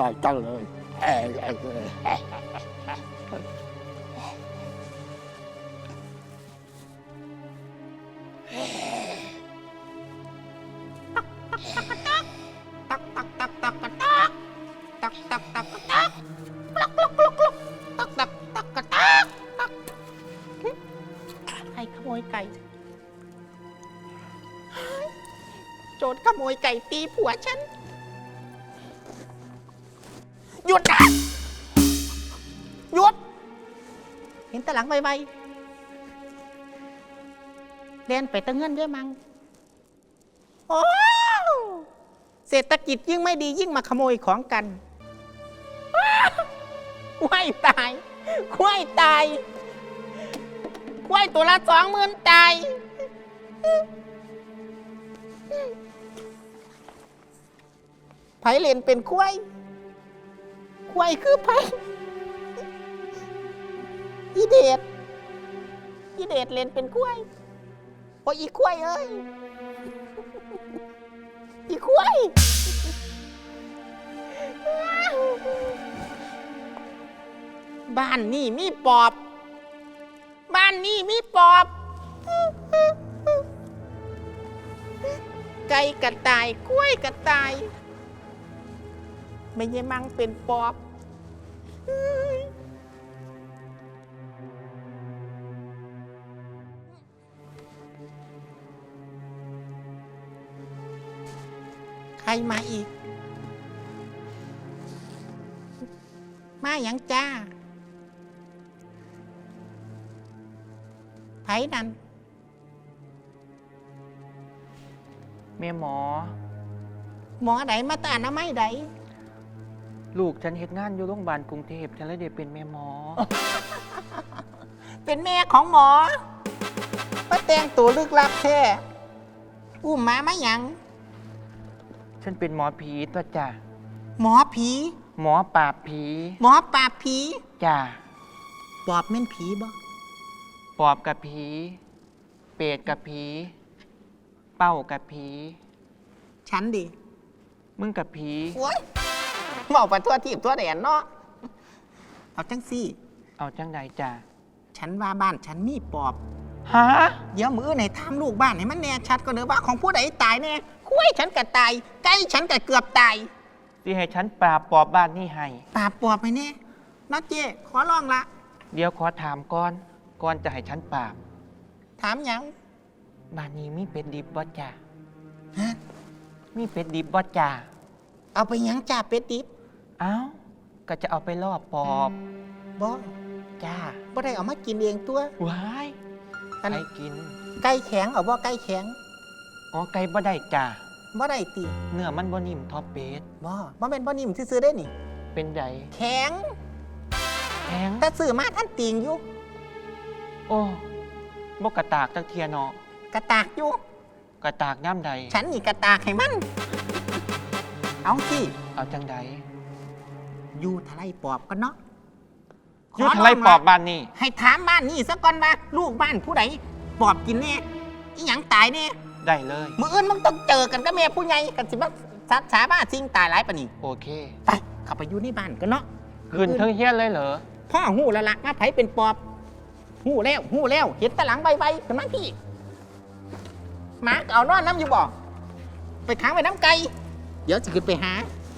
ร่อยจังเลยเออตักตักตักตักตักตักตักตักตักกลักกลักกลักกลักตักตักตักตักตักใครขโมยไก่ โจรขโมยไก่ตีผัวฉัน หยุด เห็นแต่หลังไวๆเรียนไปตั้งเงินเยอะมั้งโอ้เศรษฐกิจยิ่งไม่ดียิ่งมาขโมยของกันควายตายควายตายควายตัวละสองหมื่นตายไผเลนเป็นควายควายคือไผ อีเดดอีเดดเล่นเป็นควยโอ้ยอีควยเอ้ย อีควย บ้านนี่มีปอบ บ้านนี่มีปอบ ไก่กระต่ายกล้วยกระต่าย ไม่ใช่มังเป็นปอบ รมาอีก มาอย่างจ้าไผนั่นแม่หมอ หมอไหนมาตานะไม่ไดลูกฉันเฮ็ดงานอยู่โรงพยาบาลกรุงเทพฉันเลยได้เป็นแม่หมอ เป็นแม่ของหมอมาแต่งตัวลึกลับแท้อุ้มหมามาหยัง ฉันเป็นหมอผีตัวจ้ะหมอผี หมอปราบผีหมอปราบผีจ้ะปอบแม่นผีบ่ปอบกับผีเปรตกับผีเป้ากับผีฉันดิมึงกับผีโอ้ยบอกไปทั่วทีบทั่วแดนเนาะเอาจังสี่ เอาจังใดจ้ะ ฉันว่าบ้านฉันมีปอบ ฮะเดี๋ยวมือไหนทำลูกบ้านให้มันแน่ชัดก็เด้อว่าของผู้ใดตายแน่คุ้ยฉันก็ตายไก่ฉันก็เกือบตายที่ให้ฉันปราบปอบบ้านนี่ให้ ปราบปอบไปแน่เนาะเจ้ขอลองละ เดี๋ยวขอถามก่อนก่อนจะให้ฉันปราบ ถามหยังบ้านนี้มีเป็ดดิบบ่จ้ะฮะมีเป็ดดิบบ่จ้ะเอาไปหยังจ่าเป็ดดิบเอ้าก็จะเอาไปล่อปอบบ่จ้าบ่ได้เอามากินเองตัวว้าย อันใครกิน ไก่แข็งเอาบ่ไก่แข็งอ๋อไก่บ่ได้จ้าบ่ได้ตีเนื้อมันบ่นิ่มเทอเป็ดบ่บ่แม่นบ่นิ่มซื่อๆได้นี่ เป็นใดแข็งแข็งแต่ซื้อมาท่านติงอยู่ โอ้บกกระตากจักเทียเนาะกระตากอยู่ กระตากย่ำใดฉันนี่กระตากให้มัน เอาสิเอาจังใดอยู่ทะไลปอบกันเนาะ อยุทธไรปอบบ้านนี่ให้ถามบ้านนี่ซะก่อนว่าลูกบ้านผู้ใดปอบกินแน่อีหยังตายแน่ได้เลย มืออื่นมึงต้องเจอกันกับแม่ผู้ใหญ่กันสิมาสัตว์สาบ้าสิ่งตายหลายปะนี่โอเคไปเข้าไปอยู่ในบ้านกันเนาะขึ้นเทิงเฮียนเลยเหรอพ่อหูและละว่าไผเป็นปอบหูแล้วหูแล้ว เห็นแตะหลังใบๆขึ้นมาพี่หมาก็เอานอนน้ำอยู่บ่ไปค้างไว้น้ำไก่เดี๋ยวจะขึ้นไปหา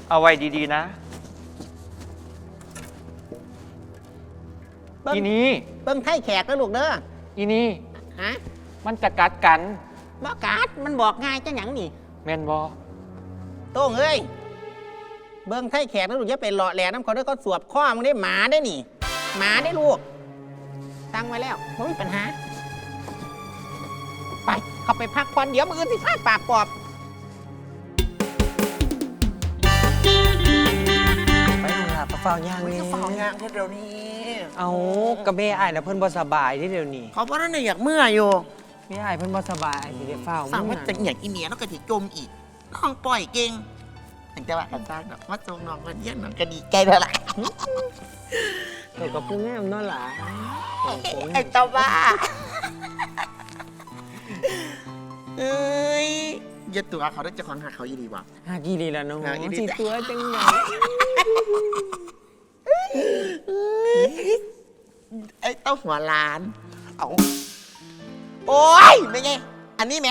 เอาไว้ดีๆนะ เบิ้งอีนี้เบิ้งไทยแขกแล้วลูกเด้ออีนี้ฮะมันจะกัดกันบ่การ์ดมันบอกง่ายจังหยังนี่แม่นบอโต้งเอ้ยเบิ้งไทยแขกแล้วลูกอย่าไปหล่อแหลน้ำเขาได้เขาสวบข้อมึงได้หมาได้นี่ หมาได้ลูก ตั้งไว้แล้วไม่มีปัญหา ไป เข้าไปพักผ่อนเดี๋ยวมืออนสิฟาดปากปอบ ปโรงลาปลาเฝ้าย่างมันนี่จะเฝ้างานเดี๋ยวนี้ เอากระเบอ้ายนะเพิ่นบ่สบายที่เดี๋ยวนี้เขาบอกนั่นน่ะอยากเมื่ออยู่แม่อ้ายเพิ่นบ่สบายสิได้เฝ้าสั่งว่ามื้อจะนั้นอยากอีเมียแล้วก็ถิจมอีกน้องปล่อยเก่งถึงจะว่ากันสร้างดอกว่าทรงน้องกันเยี่ยนน้องก็ดีใจแล้วล่ะเกี่ยวกับผู้งามเนาะหล่ะไอ้ตาบ้าเอ้ย อย่าตัวเขาได้เจะของหาเขาอีดีว่ะ หากี่ลีละน้องหาอีหลี สิตัวจังไงไอ้เต้าหัวล้าน เอาโอ้ยไม่ไง อันนี้แหม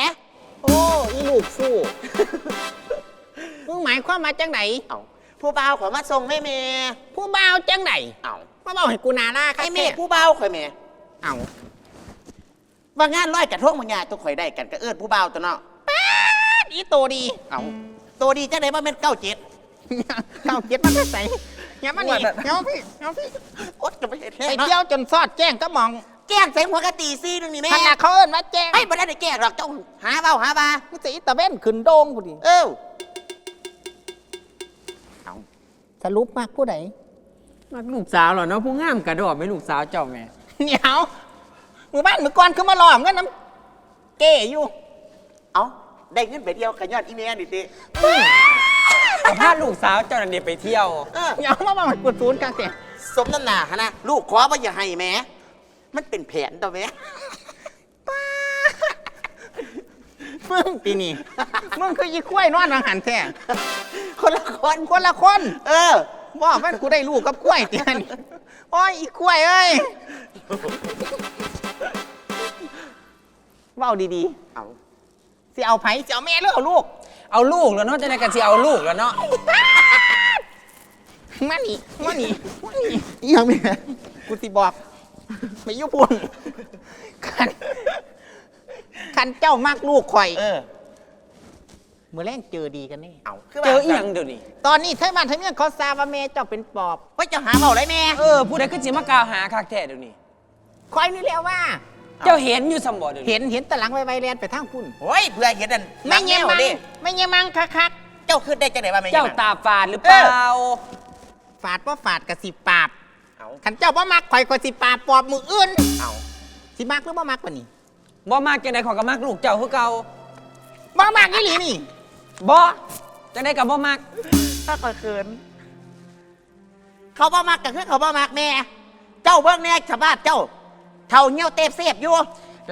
โอ้อีลูกฟูมึงหมายความมาจังไหนเอาผู้บ่าวขอมาส่งแม่เมย์ผู้บ่าวจังไหนเอามาบอกให้กูนาล่าไอ้ค่ะเมย์ผู้บ่าวข่อยแม่เอาว่างานร้อยกระทงมันยาตัวข่อยได้กันก็เอิ้นผู้บ่าวตัวเนาะ อีโตดีเอาตัวดีจังได๋ว่าแม่นเก้าเจ็ดเก้าเจ็ดมันจะใส่อย่ามานี่เดี๋ยวพี่เดี๋ยวพี่อดก็ไม่เห็นไปแท้เที่ยวจนซอดแจ้งก็มองแกล้งใส่หัวกะตีซี่นึงนี่แม่ขนาดเขาเอิ้นว่าแจ้งไอ้บ่ได้ได้แกล้งหรอกเจ้าหาเบ้าหาบามันจะอีตะเว้นขึ้นโดงกูดิเออเอาสรุปมากผู้ใดมักลูกสาวเหรอเนาะผู้งามกระดอกไม่ลูกสาวเจ้าแม่เหนียวมือบ้านมือก่อนคือมาหลอมกันน้ำเก๋อยู่ เอา ได้เงินไปเดียวกันยอดอีเมลนี่ติเอาพาลูกสาวเจ้านั่นเดียวไปเที่ยว เออเหนียวมาบอกกูศูนย์กลางเสียสมน้ำหนาฮะนะ ลูกขอว่าอย่าให้แหม่มันเป็นแผนตัวแหม่มึงปีนี้มึงคือยี่กล้วยนอนทางหันแท้คนละคนคนละคนเออ บอกว่ากูได้ลูกกับกล้วยเตียนโอ้ยอีกล้วยเอ้ยเว้าดีเอาๆ สิเอาไผสิเอาแม่หรือเอาลูก เอาลูกแล้วเนาะจะได้กันสิเอาลูกแล้วเนาะมานี่มานี่มานี่อีหยังแม่กูสิบอกไม่ยุบุญคันคันเจ้ามากลูกข่อยเออเมื่อแรงเจอดีกันแนี่เอาเจออีหยังเดี๋ยวนี้ตอนนี้ไทยบ้านไทยเมืองเขาทราบว่าแม่เจ้าเป็นปอบว่าจะหาเบาไรแม่เออผู้ใดก็สิมากล่าวหาคักแท้เดี๋ยวนี้คอยนี่แล้วว่า เจ้าเห็นอยู่สมบ่เดี๋ยวนี้เห็นเห็นแตะหลังไวๆแลนไปทางพุ่นโอ้ยเพื่อเห็นนั่นไม่เงี้ยมังดิไม่เงี้ยมังคักคักเจ้าขึ้นได้จังไหนว่าไม่เจ้างี้ยตาฝาดหรือเปล่าๆฝาดว่าฝาดกับสิปราบเอาขันเจ้าว่ามักข่อยก็สิปราบปอบมืออื่นเอาสิมักหรือว่ามักกว่านี้บ่มากจังไดขอยก็มักลูกเจ้าคือเก่าบ่มักอีหลีนี่บ่จังไดกับบ่มักถ้าคอยเขินเขาบ่มักก็คือเขาบ่มักแม่เจ้าเบิ่งแน่ชาวบ้านเจ้า เท่าเงี้ยวเตฟเสียบอยู่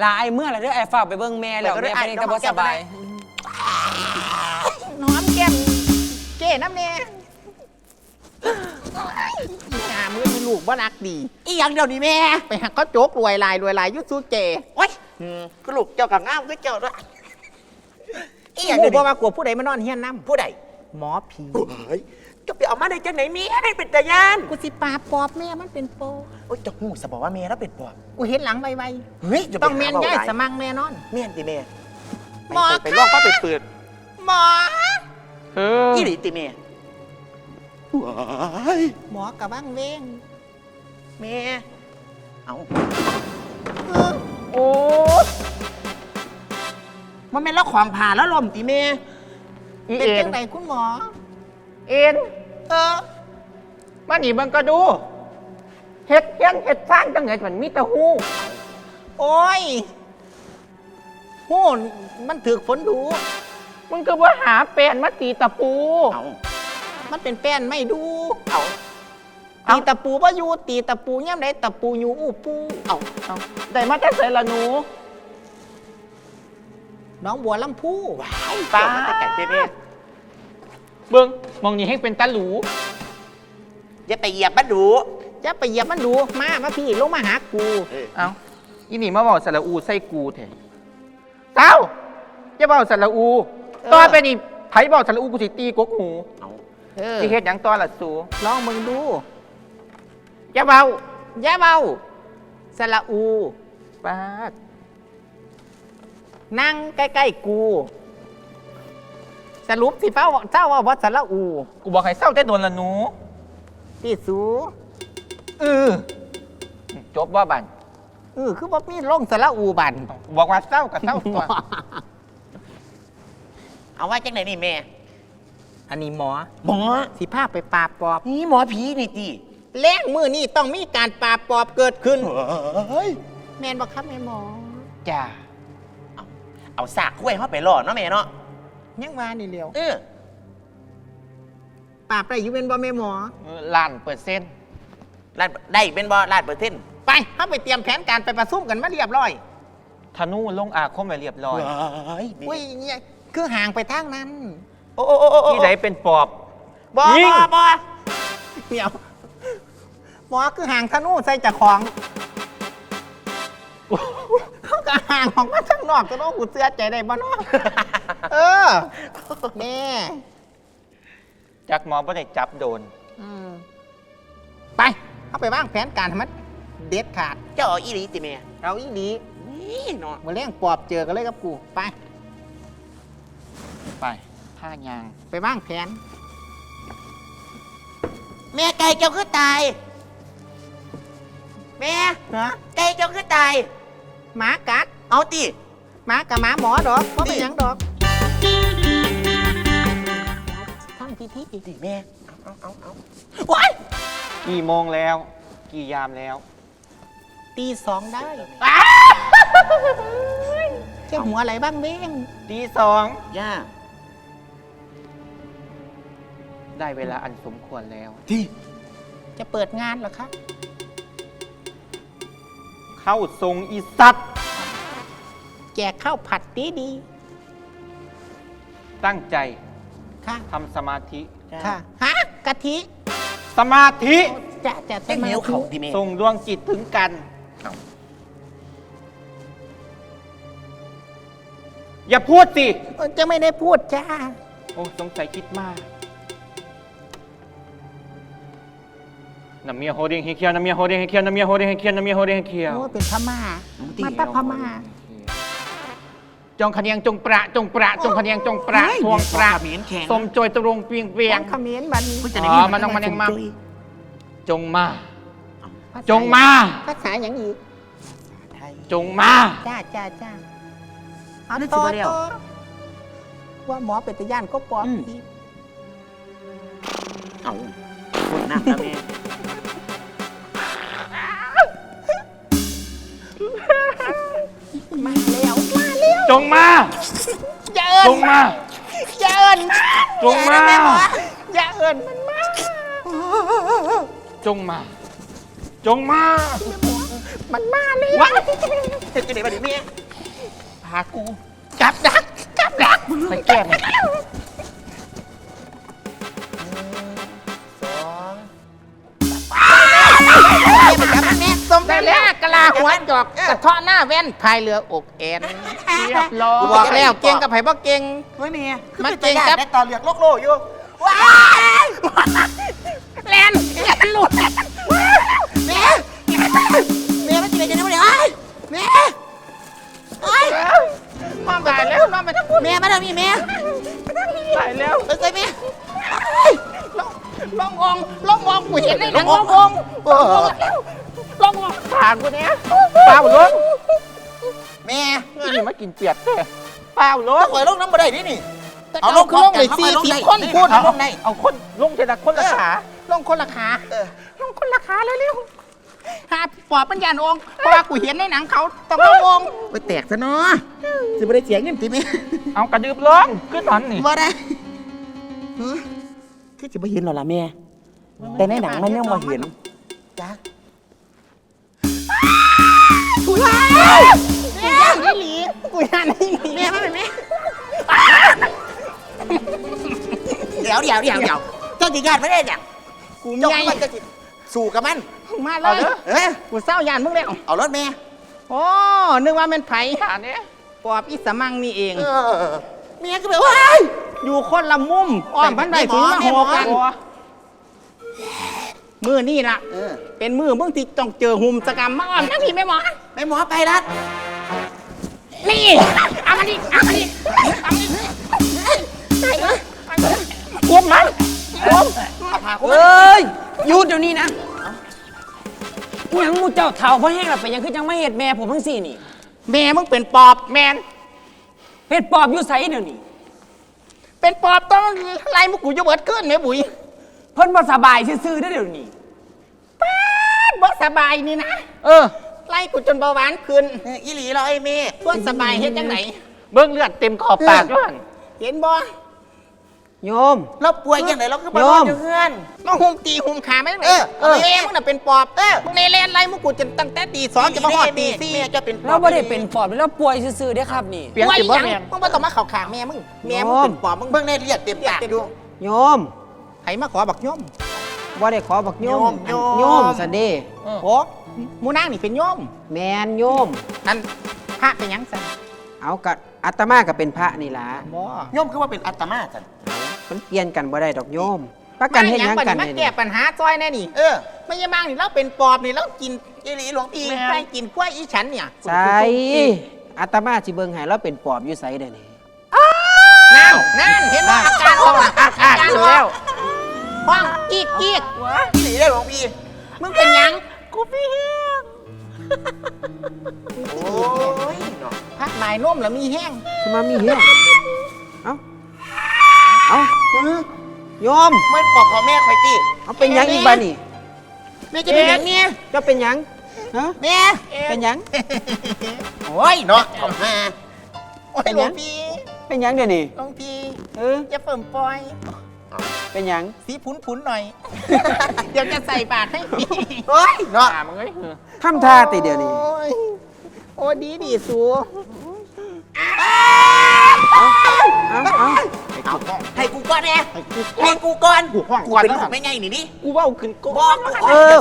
ลาไอ้เมื่อไหรเด้อไอ้ฝากไปเบิ่งแม่แล้วเดี๋ยวก็แม่ได้เป็นก็บ่เดี๋ยวสบายน้อมแก้มเก้น้ำเน่หามือมีลูกบ่รักดี อีหยังเดี๋ยวนี้แม่ ไปหักเขาโจกรวยลายรวยลายอยุสู้เจโอ้ยก็ลูกเจ้ากับงามก็เจ้าด้วยอีหยังหมูเดี๋ยวบ่นี้มากลัวผู้ใดมานอนเฮียนน้ผู้ใดำหมอผีเฮ้ย จะไปเอามาได้จังไหนแม่ได้เป็นตายานกูสิปราบปอบแม่มันเป็นโปโอ้ยจะหูสบอกว่าแม่แล้วเป็นปอบกูเห็นหลังไวเฮ้ยจะๆไปต้องเมียนหาเบาย่ายหลสมังแม่นอนเมียนติแม่หมอไปไปลอกป้าไปเปิดหมอ เอออีหลีติแม่ว้ายหมอกับบ้างเว้งแม่เอาโอ้มันเป็นแล้วของผ่าแล้วลมติแม่อีเป็นเอ็จันงไดคุณหมอ เอ็นเออมาหนีมันก็ดู เฮ็ดยังเฮ็ดสร้างจังไงมันมีแต่หูโอ้ยโหนมันถือฝนดู มึงก็ว่าหาแปลนมาตีตะปู เอามันเป็นแป้นไม่ดูเอาตีตะปูว่าอยู่ตีตะปูย่ำไดตะปูอยู่อู้ปูเอาเอาได้มาแต่ใส่ละหนูน้องบัวลำพูว้ายป้าเจ้า มาแต่ไก่แม่เบิ้ งมองนี่ให้เป็นตาหลูอย่าไปเหยียบมันดูจะไปเหยียบมันดูมา มาพี่ลงมาหากู เออเอาอีนี่มาบอกสระอูใส่กูแท้เจ้าจะบอกสระอูตอนไปนี่ไผบอกสระอูกูสิตีกกหูเอาเออสิเฮ็ดหยังตอนละสูลองมึงดูอย่าเบาอย่าเบาสระอูป้าดนั่งใกล้ๆกู สรุปสิเป้าเจ้าว่าวัดสระอู กูบอกให้เศร้าแต่โดนละหนูพี่สูเออจบว่าบันเออคือว่ามีลงสระอูบันบอกว่าเศร้ากับเศร้าตัว เอาว่าจังไหนนี่แม่ อันนี้หมอ หมอ สิพาไปปราบปอบ นี่หมอผีนี่ตีแล้งมือนี่ต้องมีการปราบปอบเกิดขึ้น เฮ้ยแมนบอกครับแม่หมอ จ้า เอาสากกล้วยเข้าไปล่อเนาะแม่เนาะ ยังว่านี่เร็วเออปราบได้อยู่เป็นบ่แม่หมอ ล้านเปอร์เซ็นต์ลาดได้เป็นบอลาดเปอร์เซ็นต์ไปเข้าไปเตรียมแผนการไปประชุมกันมาเรียบร้อยธนูลงอาคมไปเรียบร้อยว้ายอุ้ยเนี่ยคือห่างไปทางนั้น โอ้โอ้โอ้โอ้ที่ไหนเป็นปอบ บ่ยิง บ่บ่เดี๋ยวหมอคือห่างธนูใส่จากของ เขาก็ห่างของมาข้างนอกจะต้องกูเสื้อใจได้บ่เนาะเออแม่จักหมอบ่ได้จับโดน อืมไปเอาไปวางแผนการให้มันเด็ดขาด เจ้าเอาอีหลีติแม่เอาอีดีนี่เนาะมาเลี้ยงปอบเจอกันเลยกับกูไป ไปผ้ายาง ไปวางแผน แม่ไก่เจ้าคือตาย แม่นะไก่เจ้าคือตาย หมากัดเอาติหมากับหมาหมอดอกเพราะเป็นหยังดอกทำพิธีติแม่เอาเอาเอาว้ายกี่โมงแล้ว กี่ยามแล้วตีสองได้เจ้าหัวอะไรบ้างเบ้งตีสองย่าได้เวลาอันสมควรแล้ว ที่จะเปิดงานเหรอคะ เข้าทรงอีสัตว์แจกข้าวผัดดีดีตั้งใจๆค่ะ ทำสมาธิ ค่ะ ฮะ กะทิสมาธิ จะจะเต้นเหนียวเขาติแม่ส่งดวงจิตถึงกัน อย่าพูดสิจะไม่ได้พูดจ้า โอ้สงสัยคิดมาก น้ำเมียโฮเดงเฮเคียวน้ำเมียโฮเดงเฮเคียวน้ำเมียโฮเดงเฮเคียวน้ำเมียโฮเดงเฮเคียว โอ้เป็นพม่ามาตาพม่า จงขะเนียงจงประจงประจงขะเนียงจงประทวงประเหม็นแข็ง สมโจยตรงเปียงเปียเวียงงเขมิ้นบัดนจะอ๋อมันต้องมันยังมา จงมาจงมา ภาษาอย่างอีกไทย จงมา จ้าจ้าจ้าเอานึกต่อสิว่าเดียวต่อว่าหมอเป็นตะย่านก็ปอบอืม อีกเอาคนหนักนะแม่ มาแล้วมาแล้วจงมา อย่าเอิจนงมาอย่าเอินจงมา อย่าเอินมันมาจงมา จงมา มันมาเลยว้ายเฮ็ดจังได๋บัดนี้แม่พากูกับดักกับดักไปแก้มันสองแม่สมได้แล้วกะ ลาหัวจอกกระเทาะหน้าแว่นพายเรืออกแอนเรียบร้อยบอกแล้วเก่งกับไผ่บ่เก่งเฮ้ยแม่มันเก่งครับได้ตอนเรียกโลกโลอยู่ว้ายแลนแลนหลุดแม่แม่มันจะเป็นจังได๋บัดนี้เอ้ยแม่เอ้ยมองตายแล้วน้องไปทั้งพูดแม่มาทางนี้แม่ตายแล้วไปใส่แม่ลององลององกูเห็นในหนังลององเออ ลององผ่านกูเนี้ยเปล่าล้นแม่นี่มากินเปียกแท้เปล่าล้ต้อนงปล่อยลงน้ำบ่ได้นี่นี่ เอาลงคือลงเลยสี่สิบคนพูดเอาลงในเอาคนลงเทละคนละขาลงคนละขาเออลงคนละขาเร็วๆหาปอบปัญญาองค์เพราะว่ากูเห็นในหนังเขาต้องลงองไปแตกซะเนาะสิบ่ได้เสียเงินติแม่เอากระดืบลงขึ้นหนอนนี่บ่ได้ฮะคือสิบ่เห็นหรอล่ะแม่แต่ในหนังมันยังบ่เห็นจ้ะ กูย่านกูย่านนี่หลีกูย่านนี่หลีแม่มาแม่แม่เดี๋ยวเดี๋ยวเดี๋ยวเดี๋ยวเจ้าสิญาติไม่ได้จังกูเจ้าใหญ่มันจะสิสู้กับมันมาเลเอายเด้อ เอ้ยกูเศร้ายานมึงแล้วเอารถแม่โอ้นึกว่าเป็นไผ่ขาเนี้ยปอบอิสมังนี่เอง เออแม่ก็แบบว่าอยู่คนละมุมอ้อมพันใดถึงมาโหหมอกันตัว มือนี่ล่ะ เออเป็นมือมึงที่ต้องเจอหุมสกรรมมาอ้อมนั่งพี่แม่หมอ แม่หมอไปรัดนี่เอามาดิเอามาดิเอามาดิกวมมันกวมเอาพากูเอ้ยหยุดเดี๋ยวนี้นะอิหยังหมูเจ้าเท่าเพราะแห้งหลับไปยังคือจังไม่เห็ดแม่ผมทั้งสี่นี่แม่มึงเป็นปอบแมน เห็ดปอบอยู่ไสเดี๋ยวนี้เป็นปอบต้องไล่มุกกูจะเบิดขึ้นเนี่ยบุ๋ย เพิ่นบ่สบายซื่อๆได้อเดี๋ยวนี้ป๊าดบ่สบายนี่นะ เออ ไล่กูจนเบาหวานขึ้นเอออีหลีเหรอไอ้แม่ตัวสบายเฮ็ดจังไหน เบิ้งเลือดเต็มขอบปากด้วยหั่นเห็นบ่โยม เราป่วยยังไงเราก็ไปโยนอนมอยู่เพื่อน มาหุมตีหุมขาไหมเออเออแม่มึงน่ะเป็นปอบเออมึงในแลนไล่มึงกูจนตั้งแต่ตีสองจะมาหอดตีสี่แม่จะเป็นเราไม่ได้เป็นปอบเราป่วยซื่อๆเด้อครับนี่ เปลี่ยนว่าสิอีบ่หยังแม่นมึงมาต้องมาเข่าขางแม่มึงแม่มึงเป็นปอบมึงเบิ่งในเลียดเต็มปากอยู่โยมไผ มาขอบักย่อมบ่ได้ขอบักโยมโยม โยมซะเด้โอ้หมูนางนี่เป็นย่อมแมนโยม นั่นพระเป็นหยังสันเอากะอาตมาก็เป็นพระนี่ล่ะบ่โยมคือว่าเป็นอัตมาจันมันเปลี่ยนกันบ่ได้ดอกโยมประกันเฮ็ดหยังกันมาเนี่ยแก้ปัญหาซอยแน่นี่เออไม่ใช่มั่งนี่เราเป็นปอบนี่เรากินอีหลีหลวงพี่ไปกินกล้วยอีฉันเนี่ยใส่อาตมาสิเบิ่งให้เราเป็นปอบอยู่ไสเด้อนี่นั่นนั่นเห็นว่าอาการออกอะอาการออก ห้องกีกกีกอีหลีได้หลวงพี่ มึงเป็นหยังกูพี่แห้งโอ้ยเนาะพักหมายนุ่มแล้วมีแห้งสมามีเฮียเอ้า เอ้าเออโยม มันปอบของแม่ข่อยตีเอาเป็นหยังอีกบ้านี่แม่จะเป็นอย่างเนี้ยเจ้าเป็นหยังฮะแม่เป็นหยัง โอ้ยเนาะออกมาโอ้ยหลวงพี่เป็นหยังเดี๋ยวนี้หลวงพี่เออ อย่าเฟิ่มปล่อย เป็นหยังสีพุนพุนๆหน่อย เดี๋ยวจะใส่บาตรให้พี่โอ้ยเนาะอ่ามึงเอ้ยทำท่าติเดี๋ยวนี้โอ้ยโอ้ดีดีสูเอาเอาเอาให้กูก่อนแน่ให้กูก่อนกูห้องกูก่อนเป็นนะลูกไม่ไงนี่ดิกูเว้าขึ้นกูบอกมาเออ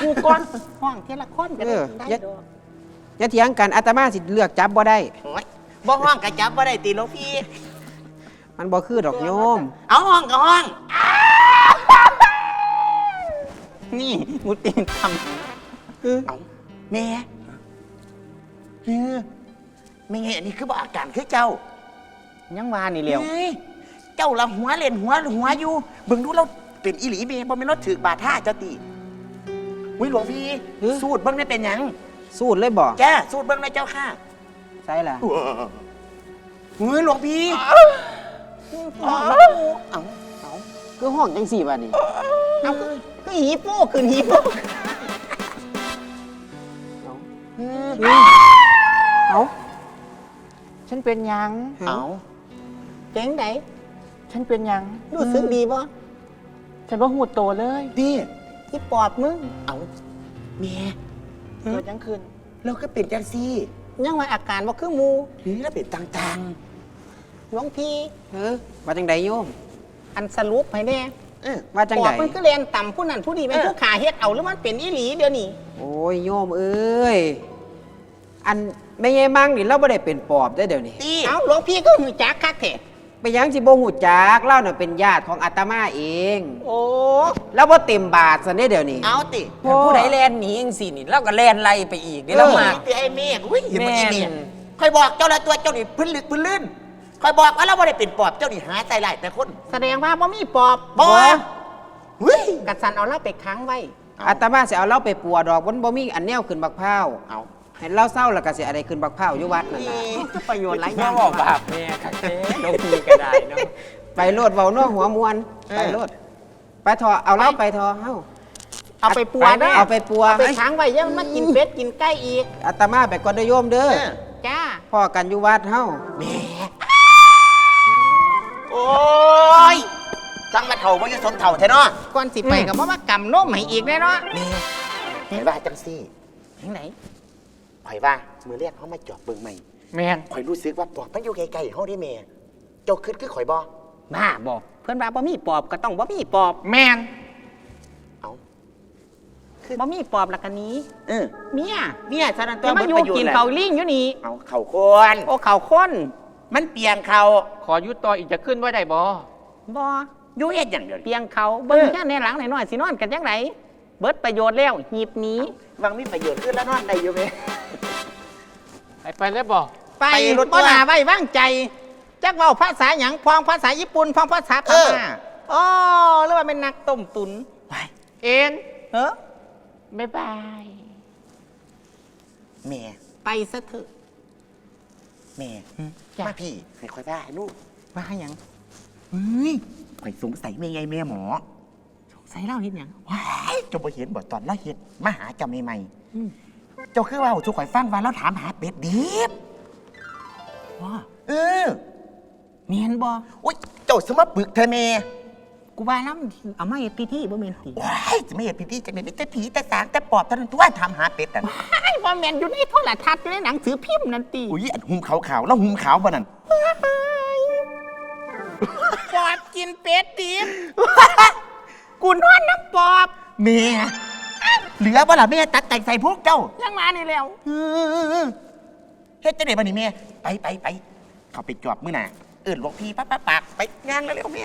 กูก่อนห้องเทละคนก็เอได้อได้อย่าดอกอย่าเถียงกันอาตมาสิเลือกจับบ่ได้โอ้ยบ่ห้องกระจับบ่ได้ตีหลวงพี่ มันบ่คือดอกโยม เอาห้องกับห้อง นี่มูตีนทเอาแม่เออไม่ไงอันนี้คือบ่อาการคือเจ้าำยังวานี่เร็วเฮ้ยเจ้าละหัวเล่นหัวหัวอยู่เบิ่งดูเราเป็นอีหลีเมบ่แม่นเราถือบาดท่าเจ้าตีวิหลวงพี่เฮ้ย สูตรเบิ่งได้เป็นหยังสูตรเลยบ่จ้าสูตรเบิ่งได้เจ้าค่ะใช่ล่ะ เฮ้ยหลวงพี่ เอาเอาคือห้องจังสี่บัดนี้เอาคือคือหีโป้ขึ้นหีโป้เอาฉันเป็นหยัง เอาเจ๋งไหนฉันเป็นหยังรู้สึกดีป่ะฉันว่าหูโตเลยดิที่ปอบมึง เอาเมียเกิดยังคืนเราก็เป็นจังซี่ยังว่าอาการว่าคือหมูหรือเราเป็นต่าง หลวงพี่เออว่าจังไดโยม อันสรุปให้แน่ๆเออว่าจังปอไดบมันก็เรียนต่ำผู้นั้นผู้นี้เป็นเออผู้ขาเฮ็ดเอาหรือมันเป็นอีหลีเดี๋ยวนี้โอ้ยโยมเอ้ยอันไม่ยายมั่งนี่เราบ่ได้เป็นปอบได้อเดี๋ยวนี้ตีเอาหลวงพี่ก็หูจักคักแท้ไปหยังสิบ่ฮู้จักเล่าน่ะเป็นญาติของอาตมาเอง โอ้แล้วบ่เต็มบาทซะเด้อเดี๋ยวนี้ เอาติโอ้ผู้ใดแลนหนีเองสินี่เราก็แลนไล่ไปอีกเดี๋ยวเราเออมาตีไอ้เมียอุ้ยเห็นมันแม่อีนเมียคอยบอกเจ้าละตัวเจ้านี่พื้นลึกพื้นลื่น คอยบอกว่าเราไม่ได้เป็นปอบเจ้านี่หาใจไหลายแต่คนแสดงว่าบ่มีปอบบอเฮ้ย กัดสันเอาเล่าไปค้างไว้อาตมาสิเอาเราไปปัวดอกมันบ่มีอันแนวขึ้นบักพร้าวเอาให้เราเศร้าแล้วก็สิอะไรขึ้นบักพร้าวอยู่วัดนั่นนี่ล่ะประโยชน์หลายอมาย่างบอกบาปแม่คักเจ๊เราพีก็ได้เนาะไปโลดเว้านัวหัวมวนไปโลดไปทอเอาเราไปทอเฮา เอาไปปัวนะเอาไปปัว เอาไปค้างไว้อยังมากินเป็ดกินไก่อีกอาตมาไปก่อนเด้อโยมเด้อเออจ้า พ่อกันอยู่วัดเฮาแม่ โอ้ยจังมาเถ่าบ่อยู่สมเถ่าแท้เนาะก่อนสิไปกับว่ามากำนมให้อีกแน่เนาะแม่เห็นว่าจังซี่ที่ไหนข่อยว่ามือเรียกเขามาจอบเบิ่งใหม่แมนข่อยรู้สึกว่าปอบมันอยู่ไกลๆเฮาได้แม่เจ้าคิดคือข่อยบ่บ้าบอกเพื่อนว่าบ่มีปอบก็ต้องบ่มีปอบแมนเอาบ่มีปอบและกันนี้เออเมียเนี่ยฉะนั้นตัจะวมาเบิดอยู่ประโยชกินน์แหละเขาวลิงอยู่นี่เอาเข่าควรโอ้เขาคน มันเปียงเขาขอยุดต่ออีกจะขึ้นว่าได้บ่บ่อยู่เฮ็ดอย่างเดียวเปียงเขาเบิ่งแค่ในหลังหน่อยๆสินอนกันจังไดเบิดประโยชน์แล้วหีบหนี้วังมีประโยชน์ขึ้นแล้วนอนได้อยู่ไหม ไปไปแล้วบ่ไปไปรถบ่ว่าน่าไว้วางใจ จักเว้าภาษาหยังพองภาษาญี่ปุ่นพองภาษาพเออม่าอ๋อหรือว่าเป็นนักต้มตุนไปเอ็นเฮ้อบ๊ายบาย แม่ ไปซะเถอะ แม่จ้ะ มาพี่ให้ข่อยว่าให้ลูกว่าหยังเฮ้ยข่อยสงสัยแม่ไงแม่หมอใส่เหล้าเฮ็ดหยังว้ายเจ้าบ่เห็นบ่ตอนเราเฮ็ดมาหาเจ้าใหม่อืมๆเจ้าคือว่าทุกข่อยฟังว่าเราถามหาเป็ดดิบว่าเออเมียนบ่โอ๊ยเจ้าาสมาปึกเธอแม่ กูว่าแล้วมันเอามาเฮ็ดพิธีบ่แม่นติว้ายจะไม่เห็นพี่ที่จังเลยมีแต่ผีแต่สางแต่ปอบเท่านั้นตัวทำหาเป็ดอะไอ้บ่แม่นอยู่ในโทรทัศน์อยู่ในหนังสือพิมพ์นั่นติอุ้ยอันหุ่มขาวๆแล้วหุ่มขาวบ่นั่นปอบกินเป็ดดิบกูนอนน้ำปอบแม่เหลือบ่ล่ะแม่ตัดแต่งใส่พวกเจ้ายังมานี่แล้ว เออเฮ็ดจังได๋บัดนี้แม่ไปไปไปเข้าไปจอบมื้อหน่ะเอิ้นหลวงพี่ปั๊บปั๊บปากไปย่างแล้วๆแม่